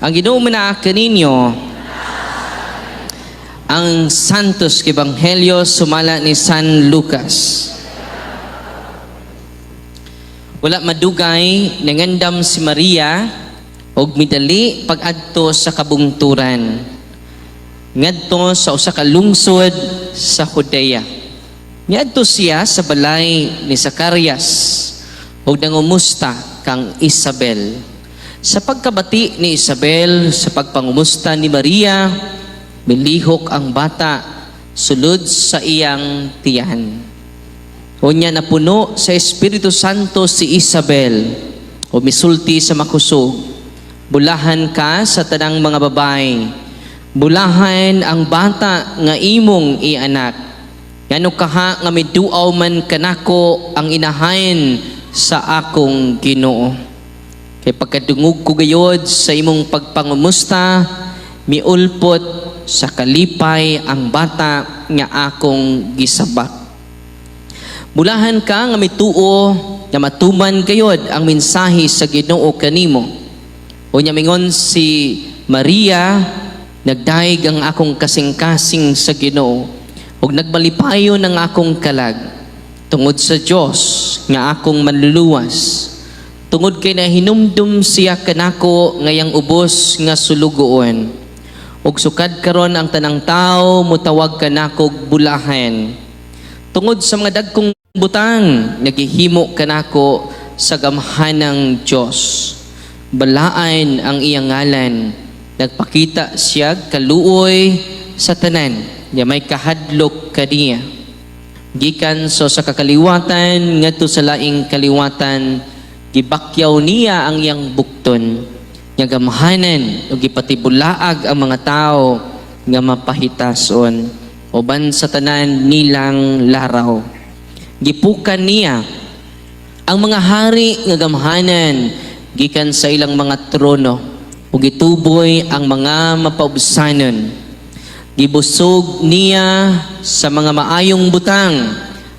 Ang Ginoo na kaninyo ang Santos Ebanghelyo sumala ni San Lucas. Wala madugay nangandam si Maria og midali pag-adto sa kabungturan. Ngadto sa usa ka lungsod sa Judea. Niadto siya sa balay ni Zacarias ug nangumusta kang Isabel. Sa pagkabati ni Isabel sa pagpangumusta ni Maria, milihok ang bata sulod sa iyang tiyan. Unya na puno sa Espiritu Santo si Isabel o misulti sa makusog. Bulahan ka sa tanang mga babae. Bulahan ang bata nga imong ianak. Ngano kaha nga miduaw man kanako ang inahain sa akong Ginoo. Kay pagkadungog ko gayod sa imong pagpangumusta, miulpot sa kalipay ang bata nga akong gisabak. Bulahan ka nga mituo nga matuman kayod ang mensahe sa Ginoo kanimo. Unya mingon si Maria nagdaig ang akong kasing-kasing sa Ginoo ug nagbalipayo ng akong kalag tungod sa Dios nga akong manluluwas. Tungod kay nahinumdum siya kanako ngayang ubos nga sulugoon. Ug sukad karon ang tanang tao mutawag kanako bulahan. Tungod sa mga dagkong butang, nagihimo kanako sa gamhanang Diyos. Balaan ang iyang ngalan. Nagpakita siya kaluoy sa tanan. Niya may kahadlok kaniya. Gikan so sa kakaliwatan, ngadto sa laing kaliwatan, gibakyaw niya ang iyang bukton. Nga gamhanan o gipatibulaag ang mga tao nga mapahitason uban sa tanan nilang laraw. Gipukan niya ang mga hari nga gamhanan gikan sa ilang mga trono ug gituboy ang mga mapaubsanon. Gibusog niya sa mga maayong butang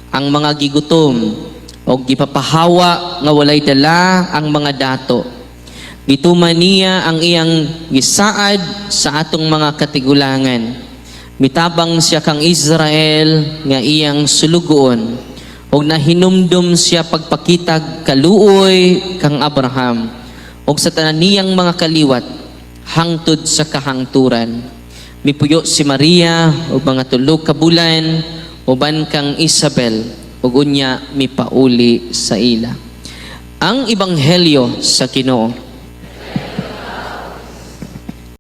ang mga gigutom o gipapahawa nga walay dala ang mga dato. Gituman niya ang iyang gisaad sa atong mga katigulangan. Mitabang siya kang Israel nga iyang sulugoon og nahinumdum siya pagpakitag kaluoy kang Abraham og sa tanan niyang mga kaliwat hangtod sa kahangturan. Mipuyo si Maria og mga tulo ka bulan uban kang Isabel ug unya mipauli sa ila. Ang ebanghelyo sa Ginoo